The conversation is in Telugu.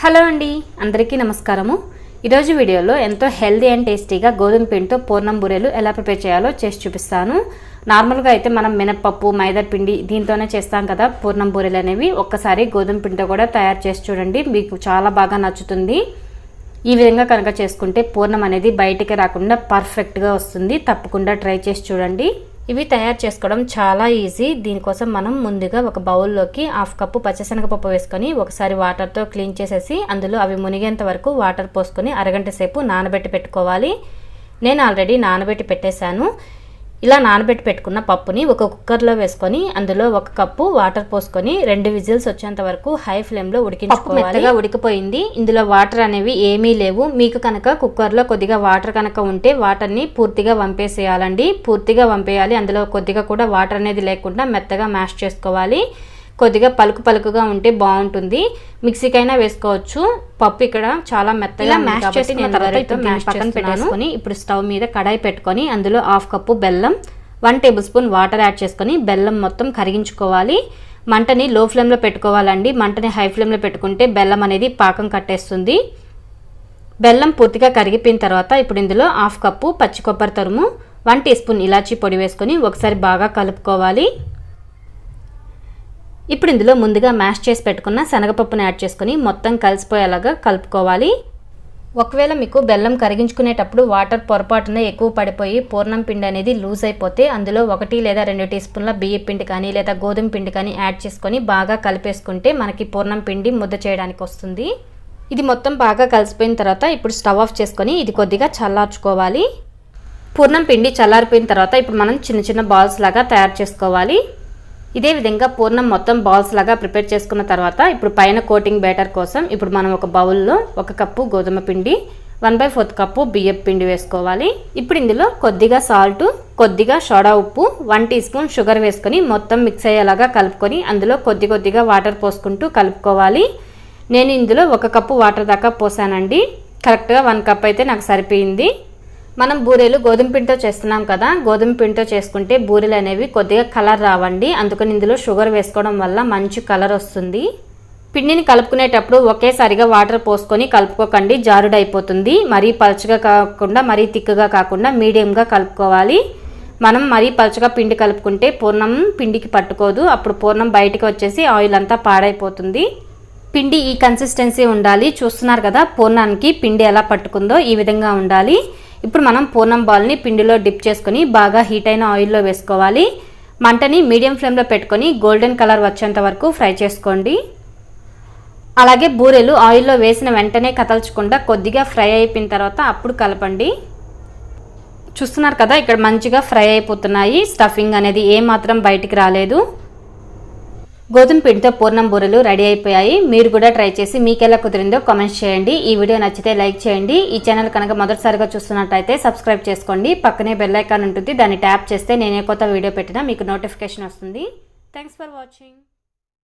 హలో అండి అందరికీ నమస్కారము. ఈరోజు వీడియోలో ఎంతో హెల్దీ అండ్ టేస్టీగా గోధుమ పిండితో పూర్ణం బూరెలు ఎలా ప్రిపేర్ చేయాలో చేసి చూపిస్తాను. నార్మల్గా అయితే మనం మినప్పప్పు మైదా పిండి దీంతోనే చేస్తాం కదా పూర్ణం బూరెలు అనేవి. ఒక్కసారి గోధుమ పిండితో కూడా తయారు చేసి చూడండి మీకు చాలా బాగా నచ్చుతుంది. ఈ విధంగా కనుక చేసుకుంటే పూర్ణం అనేది బయటికి రాకుండా పర్ఫెక్ట్గా వస్తుంది. తప్పకుండా ట్రై చేసి చూడండి. ఇవి తయారు చేసుకోవడం చాలా ఈజీ. దీనికోసం మనం ముందుగా ఒక బౌల్లోకి హాఫ్ కప్పు పచ్చశనగపప్పు వేసుకొని ఒకసారి వాటర్తో క్లీన్ చేసేసి అందులో అవి మునిగేంత వరకు వాటర్ పోసుకొని అరగంట సేపు నానబెట్టి పెట్టుకోవాలి. నేను ఆల్రెడీ నానబెట్టి పెట్టేశాను. ఇలా నానబెట్టి పెట్టుకున్న పప్పుని ఒక కుక్కర్లో వేసుకొని అందులో ఒక కప్పు వాటర్ పోసుకొని రెండు విజిల్స్ వచ్చేంత వరకు హై ఫ్లేమ్లో ఉడికించుకోవాలి. మెత్తగా ఉడికిపోయింది. ఇందులో వాటర్ అనేవి ఏమీ లేవు. మీకు కనుక కుక్కర్లో కొద్దిగా వాటర్ కనుక ఉంటే వాటర్ని పూర్తిగా వంపేసేయాలండి. పూర్తిగా వంపేయాలి. అందులో కొద్దిగా కూడా వాటర్ అనేది లేకుండా మెత్తగా మ్యాష్ చేసుకోవాలి. కొద్దిగా పలుకు పలుకుగా ఉంటే బాగుంటుంది. మిక్సీకైనా వేసుకోవచ్చు. పప్పు ఇక్కడ చాలా మెత్తగా మ్యాష్ చేసుకున్న తర్వాత మ్యాష్ పక్కన పెట్టేసుకొని ఇప్పుడు స్టవ్ మీద కడాయి పెట్టుకొని అందులో హాఫ్ కప్పు బెల్లం one tablespoon water add చేసుకొని బెల్లం మొత్తం కరిగించుకోవాలి. మంటని లో ఫ్లేమ్లో పెట్టుకోవాలండి. మంటని హై ఫ్లేమ్లో పెట్టుకుంటే బెల్లం అనేది పాకం కట్టేస్తుంది. బెల్లం పూర్తిగా కరిగిపోయిన తర్వాత ఇప్పుడు ఇందులో హాఫ్ కప్పు పచ్చి కొబ్బరి తరుము వన్ టీ స్పూన్ ఇలాచీ పొడి వేసుకొని ఒకసారి బాగా కలుపుకోవాలి. ఇప్పుడు ఇందులో ముందుగా మ్యాష్ చేసి పెట్టుకున్న శనగపప్పును యాడ్ చేసుకొని మొత్తం కలిసిపోయేలాగా కలుపుకోవాలి. ఒకవేళ మీకు బెల్లం కరిగించుకునేటప్పుడు వాటర్ పొరపాటున ఎక్కువ పడిపోయి పూర్ణం పిండి అనేది లూజ్ అయిపోతే అందులో ఒకటి లేదా రెండు టీ స్పూన్ల బియ్య పిండి కానీ లేదా గోధుమ పిండి కానీ యాడ్ చేసుకొని బాగా కలిపేసుకుంటే మనకి పూర్ణం పిండి ముద్ద చేయడానికి వస్తుంది. ఇది మొత్తం బాగా కలిసిపోయిన తర్వాత ఇప్పుడు స్టవ్ ఆఫ్ చేసుకొని ఇది కొద్దిగా చల్లార్చుకోవాలి. పూర్ణం పిండి చల్లారిపోయిన తర్వాత ఇప్పుడు మనం చిన్న చిన్న బాల్స్ లాగా తయారు చేసుకోవాలి. ఇదే విధంగా పూర్ణం మొత్తం బాల్స్ లాగా ప్రిపేర్ చేసుకున్న తర్వాత ఇప్పుడు పైన కోటింగ్ బ్యాటర్ కోసం ఇప్పుడు మనం ఒక బౌల్లో ఒక కప్పు గోధుమ పిండి వన్ బై ఫోర్త్ కప్పు బియ్యం పిండి వేసుకోవాలి. ఇప్పుడు ఇందులో కొద్దిగా సాల్ట్ కొద్దిగా సోడా ఉప్పు వన్ టీ స్పూన్ షుగర్ వేసుకొని మొత్తం మిక్స్ అయ్యేలాగా కలుపుకొని అందులో కొద్ది కొద్దిగా వాటర్ పోసుకుంటూ కలుపుకోవాలి. నేను ఇందులో ఒక కప్పు వాటర్ దాకా పోసానండి. కరెక్ట్గా వన్ కప్ అయితే నాకు సరిపోయింది. మనం బూరెలు గోధుమ పిండితో చేస్తున్నాం కదా గోధుమ పిండితో చేసుకుంటే బూరెలు అనేవి కొద్దిగా కలర్ రావండి. అందుకని ఇందులో షుగర్ వేసుకోవడం వల్ల మంచి కలర్ వస్తుంది. పిండిని కలుపుకునేటప్పుడు ఒకేసారిగా వాటర్ పోసుకొని కలుపుకోకండి. జారుడైపోతుంది. మరీ పలుచగా కాకుండా మరీ తిక్కుగా కాకుండా మీడియంగా కలుపుకోవాలి. మనం మరీ పలుచగా పిండి కలుపుకుంటే పూర్ణం పిండికి పట్టుకోదు. అప్పుడు పూర్ణం బయటకు వచ్చేసి ఆయిల్ అంతా పాడైపోతుంది. పిండి ఈ కన్సిస్టెన్సీ ఉండాలి. చూస్తున్నారు కదా పూర్ణానికి పిండి ఎలా పట్టుకుందో ఈ విధంగా ఉండాలి. ఇప్పుడు మనం పూర్ణం బాల్ని పిండిలో డిప్ చేసుకొని బాగా హీట్ అయిన ఆయిల్లో వేసుకోవాలి. మంటని మీడియం ఫ్లేమ్లో పెట్టుకొని గోల్డెన్ కలర్ వచ్చేంత వరకు ఫ్రై చేసుకోండి. అలాగే బూరెలు ఆయిల్లో వేసిన వెంటనే కదల్చకుండా కొద్దిగా ఫ్రై అయిపోయిన తర్వాత అప్పుడు కలపండి. చూస్తున్నారు కదా ఇక్కడ మంచిగా ఫ్రై అయిపోతున్నాయి. స్టఫింగ్ అనేది ఏమాత్రం బయటికి రాలేదు. గోధుమ పిండితో పూర్ణం బూరెలు రెడీ అయిపోయాయి. మీరు కూడా ట్రై చేసి మీకు ఎలా కుదిరిందో కామెంట్స్ చేయండి. ఈ వీడియో నచ్చితే లైక్ చేయండి. ఈ ఛానల్ కనుక మొదటిసారిగా చూస్తున్నట్టయితే సబ్స్క్రైబ్ చేసుకోండి. పక్కనే బెల్ ఐకాన్ ఉంటుంది. దాన్ని ట్యాప్ చేస్తే నేనే కొత్త వీడియో పెట్టినా మీకు నోటిఫికేషన్ వస్తుంది. Thanks for watching